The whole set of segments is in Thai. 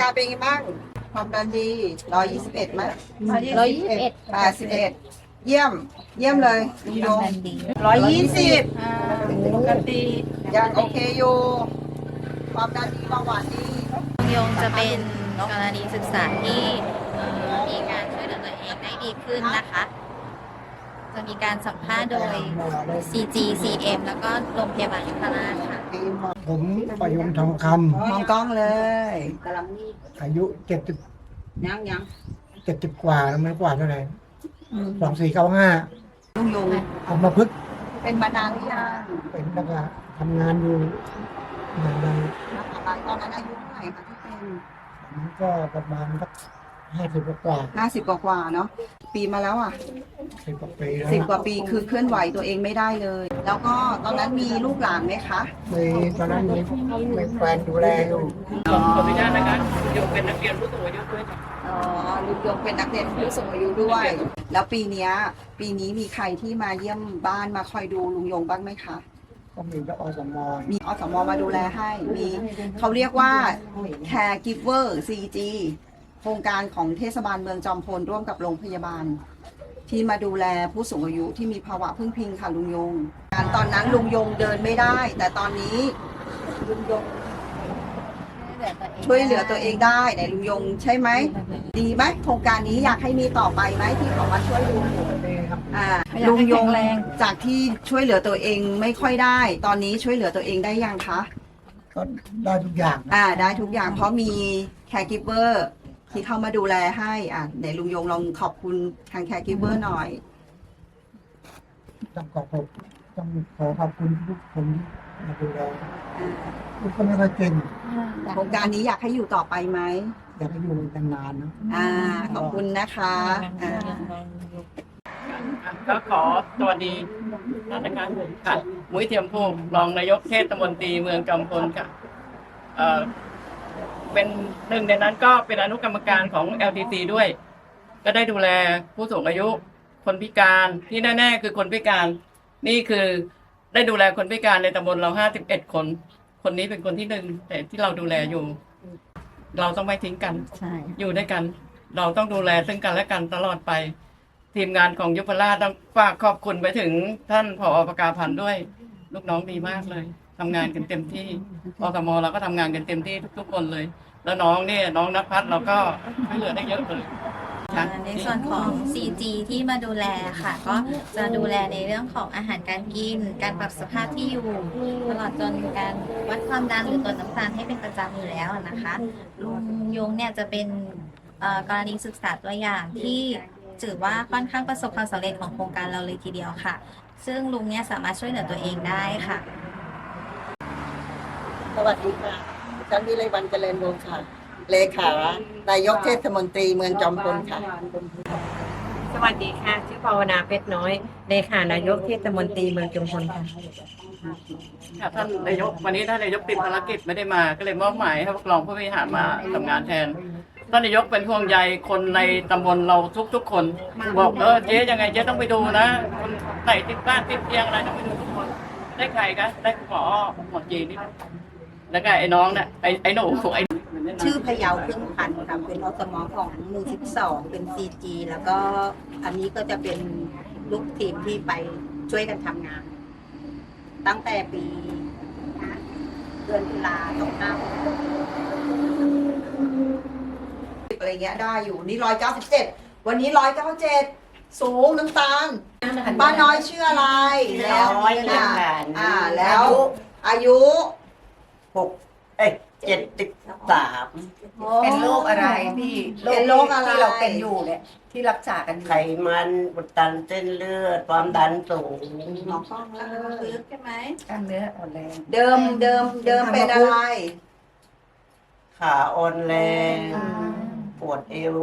การเป็นไงบ้าง ความดันดีร้อยยี่สิบเอ็ดไหมร้อยยี่สิบเอ็ดแปดสิบเอ็ดเยี่ยม เยี่ยมเลยลุงยงดีร้อยยี่สิบปกติยังโอเคอยู่ความดันดีเบาหวานดีลุงยงจะเป็นกรณีศึกษาที่เอ่อมีการช่วยเหลือตัวเองได้ดีขึ้นนะคะ จะมีการสัมภาษณ์โดย CG CM แล้วก็โรงพยาบาลยุพราชค่ะ ผมประยงทองคมองกล้องเลยำอายุเจ็ดสิบยังยังเจ็ดสิบกว่าแล้วไม่กว่าเท่าไหร่สองสี่เก้าห้าลุงยงผมมาพึกษ์เป็นมานานหรือยังเป็นนักทำงานอยู่อย่างไรมหาลัยตอนนั้นอายุเท่าไหร่คะที่เป็นผมก็ประมาณสัก ห้าสิบกว่าห้าสิบกว่าๆเนาะปีมาแล้วอะสิบกว่าปีแล้วสิบกว่าปีคือเคลื่อนไหวตัวเองไม่ได้เลย แล้วก็ตอนนั้นมีลูกหลานไหมคะมีตอนนั้นมีมีแฟนดูแลอยู่ขออนุญาตนะคะโยมเป็นนักเรียนผู้สูงอายุด้วยค่ะอ๋อลุงยงเป็นนักเรียนผู้สูงอายุด้วย แล้วปีเนี้ยปีนี้มีใครที่มาเยี่ยมบ้านมาคอยดูลุงยงบ้างไหมคะก็มีก็อสมมีอสมมาดูแลให้ มีเขาเรียกว่า caregiver CG โครงการของเทศบาลเมืองจอมพลร่วมกับโรงพยาบาล ที่มาดูแลผู้สูงอายุที่มีภาวะพึ่งพิงค่ะลุงยงการตอนนั้นลุงยงเดินไม่ได้ แต่ตอนนี้ลุงยงช่วยเหลือตัวเองได้ไหนลุงยงใช่ไหมดีไหมโครงการนี้อยากให้มีต่อไปไหมที่เขามาช่วยลุงนี่ครับอ่าลุงยงจากที่ช่วยเหลือตัวเองไม่ค่อยได้ ตอนนี้ช่วยเหลือตัวเองได้ยังคะก็ได้ทุกอย่างอ่าได้ทุกอย่างเพราะมีแคร์กิเ v อร์ ที่เข้ามาดูแลให้อะไหนลุงยงลองขอบคุณทางแคร์กิเ v อร์หน่อย ต้องขอขอบต้องขอขอบคุณทุกคนที่มาดูแลทุกคนไม่ค่อยเก่งโครงการนี้อยากให้อยู่ต่อไปไหมอยากให้อยู่นานๆนะอ่า ขอบคุณนะคะอ่าก็ขอสวัสดีท่านนะคะค่ะมุ้ยเทียมพูกรองนายกเทศมนตรีเมืองจอมพลค่ะ เอ่อเป็นหนึ่งในนั้นก็เป็นอนุกรรมการของ LTC ด้วย ก็ได้ดูแลผู้สูงอายุคนพิการที่แน่ๆคือคนพิการนี่คือได้ดูแลคนพิการในตำบลเราห้าสิบเอ็ดคน คนนี้เป็นคนที่หนึ่งแต่ที่เราดูแลอยู่ เราต้องไม่ทิ้งกันใช่อยู่ด้วยกัน เราต้องดูแลซึ่งกันและกันตลอดไป ทีมงานของยุพราชต้องฝากขอบคุณไปถึงท่านผอประกาพันธ์ด้วย ลูกน้องดีมากเลย ทำงานกันเต็มที่อสมเราก็ทำงานกันเต็มที่ทุก ๆ คนเลย แล้วน้องเนี่ยน้องนักพัฒน์เราก็ช่วยเหลือได้เยอะเลยค่ะ ในส่วนของ CG ที่มาดูแลค่ะ ก็จะดูแลในเรื่องของอาหารการกิน การปรับสภาพที่อยู่ ตลอดจนการวัดความดันหรือตัวน้ำตาลให้เป็นประจำอยู่แล้วนะคะลุงยงเนี่ยจะเป็นเอ่อกรณีศึกษาตัวอย่างที่ถือว่าค่อนข้างประสบความสำเร็จของโครงการเราเลยทีเดียวค่ะ ซึ่งลุงเนี่ยสามารถช่วยเหลือตัวเองได้ค่ะ สวัสดีค่ะฉันวิไลวันเจริญวงศ์ค่ะ เลขานายกเทศมนตรีเมืองจอมพลค่ะ สวัสดีค่ะ ชื่อภาวนาเพชรน้อยเลขานายกเทศมนตรีเมืองจุมพลค่ะ ค่ะท่านนายกวันนี้ท่านนายกติดภารกิจไม่ได้มาก็เลยมอบหมายให้พวกรองผู้บริหารมาทำงานแทนท่านนายกเป็นห่วงใยคนในตำบลเราทุกๆคน บอกเออเจ๊ยังไงเจ๊ต้องไปดูนะคนไหนติดบ้านติดเตียงอะไรต้องไปดูทุกคน ได้ใครกันได้ขอหมดจีนี่ แล้วก็ไอ้น้องเนี่ยไอ้ไอ้หนูไอ้ชื่อพะเยาพึ่งพันธ์ค่ะเป็นอสมของหมู่12 เป็น CG แล้วก็อันนี้ก็จะเป็นลูกทีมที่ไปช่วยกันทำงาน ตั้งแต่ปีเดือนตุลาสองห้าอะไรเงี้ยได้อยู่นี่ร้อยเก้าสิบเจ็ดวันนี้ร้อยเก้าเจ็ดสูงน้ำตาลป้าน้อยชื่ออะไรแล้วน้อยอ่าค่ะอ่าแล้วอายุ หกเอ้ยเจ็ดสิบสามเป็นโรคอะไรที่เป็นโรคอะไรที่เราเป็นอยู่เนี่ยที่รักษากันอยู่ไขมันอุดตันเส้นเลือด ความดันสูงหมอกล้องเลยใช่ไหมกล้ามเนื้ออ่อนแรงเดิมเดิมเดิมเป็นอะไร ขาอ่อนแรงปวดเอว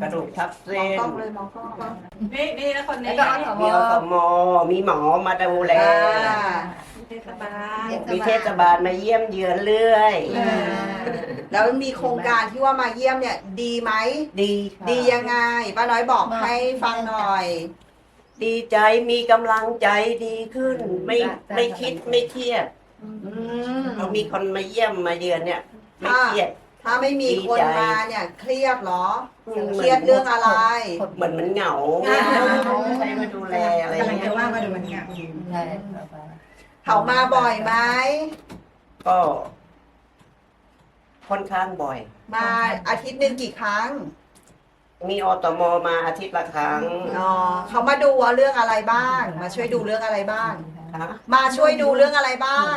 กระดูกทับหมอเส้กนล้องเลยหมอกล้องนี่นี่แล้วคนแล้นี้วก็อสมมีอสมมีหมอมาดูแลอ่าเทศ บาล มีเทศบาลมาเยี่ยมเยือนเรื่อยอ่าแล้วมีโครงการที่ว่ามาเยี่ยมเนี่ยดีไหม ดีค่ะดียังไงป้าน้อยบอกให้ฟังหน่อย ดีใจมีกำลังใจดีขึ้น ไม่ไม่คิดไม่เครียดอืม เรามีคนมาเยี่ยมมาเยือนเนี่ย ไม่เครียด ถ้าไม่มีคนดีใจมาเนี่ย เครียดเหรอ เครียดเรื่องอะไร เหมือนมันเหงาใครมาดูแลอะไรกำลังเงี้จะยว่ามาดูมันเนี่ยใช่ เขามาบ่อยไหมก็ ค่อนข้างบ่อย มาอาทิตย์หนึ่งกี่ครั้งมีอตมมาอาทิตย์ละครั้งอ๋อเขามาดูว่าเรื่องอะไรบ้าง มาช่วยดูเรื่องอะไรบ้างนะมาช่วยดูเรื่องอะไรบ้าง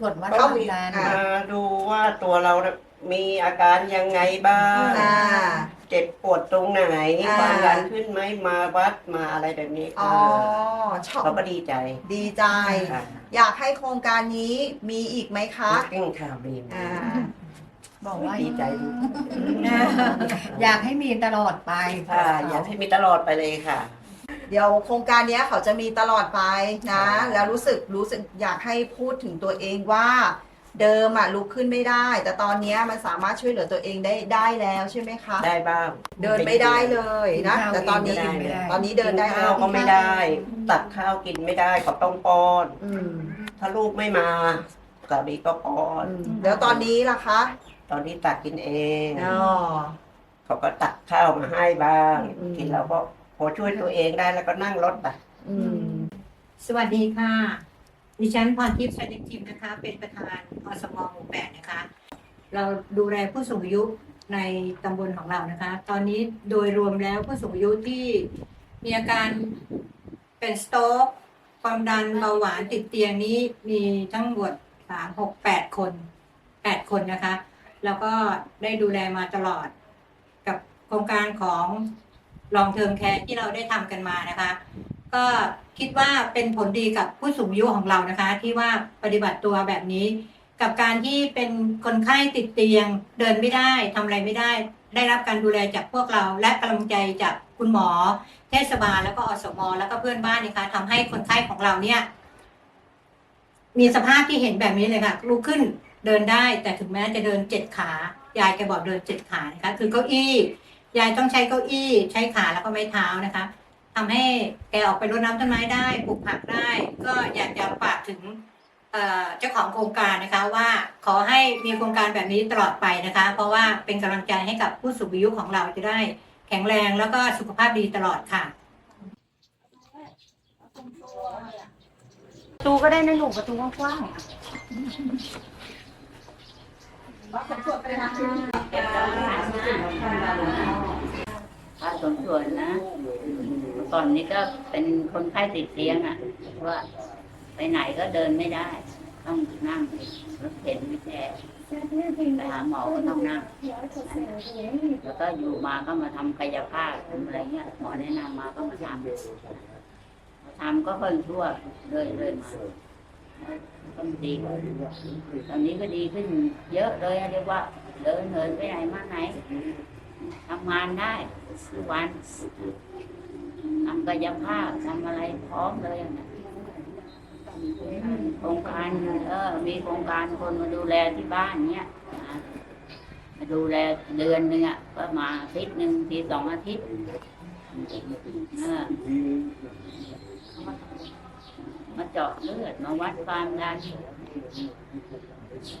ตรวจวัดเขาความมีดันอะมาดูว่าตัวเรา มีอาการยังไงบ้างอ่า เจ็บปวดตรงไหนอ่า ความดันขึ้นไหมมาวัดมาอะไรแบบนี้อ๋อชอบเขาก็ดีใจดีใจ ค่ะอยากให้โครงการนี้มีอีกไหมคะ เก่งข่าวดีอ่า บอกว่าดีใจดีอยากให้มีตลอดไปค่ะอยากให้มีตลอดไปเลยค่ะ เดี๋ยวโครงการเนี้ยเขาจะมีตลอดไปนะแล้วรู้สึกรู้สึกอยากให้พูดถึงตัวเองว่า เดิมอะลุกขึ้นไม่ได้ แต่ตอนเนี้ยมันสามารถช่วยเหลือตัวเองได้ได้แล้วใช่ไหมคะ ได้บ้างเดินไม่ได้เลยนะ แต่ตอนนี้กินไม่ได้ ตอนนี้เดินได้กิแล้ข้าววก็ไม่ได้ ตักข้าวกินไม่ได้เขาต้องป้อน อืมถ้าลูกไม่มาสามีก็ป้อน อืมแล้วตอนนี้ล่ะคะตอนนี้ตักกินเอง อ๋อ เขาก็ตักข้าวมาให้บ้าง อืม กินแล้วก็พอช่วยตัวเองได้แล้วก็นั่งรถไป อืม สวัสดีค่ะ ดิฉันพรทิพย์ชัยทิมนะคะ เป็นประธานอสมหมู่แปดนะคะ เราดูแลผู้สูงอายุในตำบลของเรานะคะ ตอนนี้โดยรวมแล้วผู้สูงอายุที่มีอาการเป็นสโตรกความดันเบาหวานติดเตียงนี้มีทั้งหมดสามหกแปดคนแปดคนนะคะ แล้วก็ได้ดูแลมาตลอด กับโครงการของลองเทอมแคร์ที่เราได้ทำกันมานะคะ ก็คิดว่าเป็นผลดีกับผู้สูงอายุของเรานะคะ ที่ว่าปฏิบัติตัวแบบนี้ กับการที่เป็นคนไข้ติดเตียง เดินไม่ได้ทำอะไรไม่ได้ ได้รับการดูแลจากพวกเรา และกำลังใจจากคุณหมอ เทศบาลแล้วก็อสมแล้วก็เพื่อนบ้านนะคะทำให้คนไข้ของเราเนี่ย มีสภาพที่เห็นแบบนี้เลยค่ะลุกขึ้นเดินได้ แต่ถึงแม้จะเดินเจ็ดขายายแกบอกเดินเจ็ดขานะคะ คือเก้าอี้ยายต้องใช้เก้าอี้ใช้ขาแล้วก็ไม้เท้านะคะ ทำให้แกออกไปรดน้ำต้นไม้ได้ปลูกผักได้ ก็อยากจะฝากถึงเอ่อเจ้าของโครงการนะคะว่าขอให้มีโครงการแบบนี้ตลอดไปนะคะ เพราะว่าเป็นกำลังใจให้กับผู้สูงอายุของเราจะได้แข็งแรงแล้วก็สุขภาพดีตลอดค่ะประตูก็ได้นะหนูประตูกว้างป้าสมส่วนนะเมื่อก่อนนี้ก็เป็นคนไข้ติดเตียงอะ ว่าไปไหนก็เดินไม่ได้ ต้องนั่งรถเข็นวิแชร์ไปหาหมอก็ต้องนั่ง แล้วก็อยู่มาก็มาทำกายภาพทำอะไรเงี้ย หมอแนะนำมาก็มาทำทำก็เพิ่งชั่วเลยเลยมาก็ดีขึ้นตอนนี้ก็ดีขึ้นเยอะเลยอะเรียกว่าเดินเหินไปไหนมาไหน ทำงานได้ทุกวันทำกายภาพทำอะไรพร้อมเลยนะโครงการเออมีโครงการคนมาดูแลที่บ้านเนี้ยมาดูแลเดือนหนึ่งอะก็มาอาทิตย์หนึ่งทีสองอาทิตย์เออมาเจาะเลือดมาวัดความดัน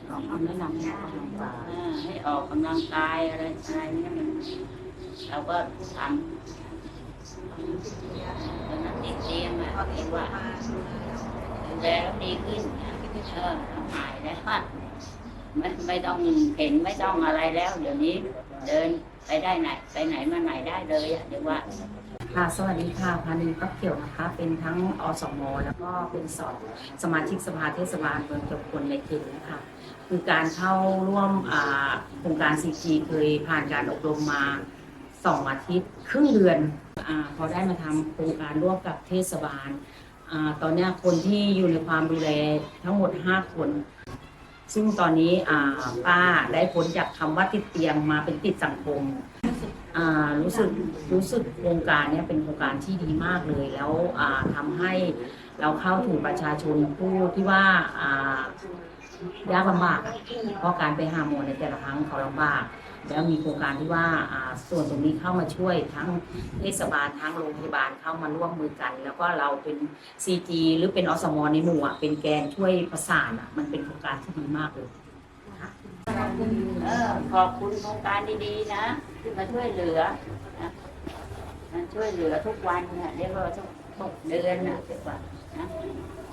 ของเอาไม่นำเออให้ออกกำลังกายอะไรอะไรเนี่ยมันเราก็ทำตอนนั้นติดเตียงอะเรียกว่าดูแลแล้วดีขึ้นเออหายแล้วไม่ไม่ต้องเห็นไม่ต้องอะไรแล้ว เดี๋ยวนี้เดิน ไปได้ไหน ไปไหนมาไหนได้เลยอะเรียกว่า ค่ะสวัสดีค่ะพานินปักเขียวนะคะ เป็นทั้งอสมแล้วก็เป็นสอบสมาชิกสภาเทศบาลเมืองจบคนในเขตนี้ค่ะคือการเข้าร่วมอ่าโครงการ CG เคยผ่านการอบรมมาสองอาทิตย์ครึ่งเดือนอาพอได้มาทำโครงการร่วมกับเทศบาลอาตอนเนี้ยคนที่อยู่ในความดูแลทั้งหมด 5 คน ซึ่งตอนนี้ป้าได้พ้นจากคำว่าติดเตียงมาเป็นติดสังคมรู้สึกรู้สึกโครงการนี้เป็นโครงการที่ดีมากเลย แล้วทำให้เราเข้าถึงประชาชนผู้ที่ว่า ยากลำบากเพราะการไปหาหมอในแต่ละครั้งเขาลำบาก แล้วมีโครงการที่ว่าส่วนตรงนี้เข้ามาช่วยทั้งเทศบาลทั้งโรงพยาบาลเข้ามาร่วมมือกัน แล้วก็เราเป็น CG หรือเป็นอสมในหมู่เป็นแกนช่วยประสานมันเป็นโครงการที่ดีมากเลยขอบคุณโครงการดีๆนะที่มาช่วยเหลือนะมาช่วยเหลือทุกวันเนี่ยเรียกว่าทุกทุกเดือนนะเรียกว่านะ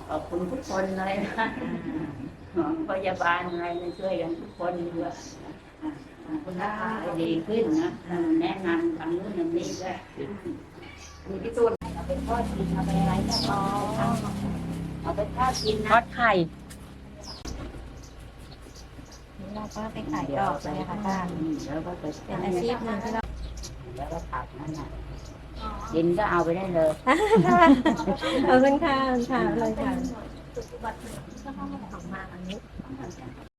ขอบคุณทุกคนเลยนะ หมอพยาบาลอะไรมาช่วยกันทุกคนด้วยคุณภาพดีขึ้นนะเออแนะนำทางนู้นทางนี้ด้วยมีพิสูจน์เอาไปทอดกินเอาไปอะไรก็พอเอาไปทอดกินนะทอดไข่เราก็ไปขายดอกเลยค่ะป้าแล้วก็ไปเป็นอาชีพหนึ่งที่เราแล้วก็ผักนั่นน่ะดินก็เอาไปได้เลยขอบคุณค่ะขอบคุณค่ะเลยค่ะ ของมาอันนี้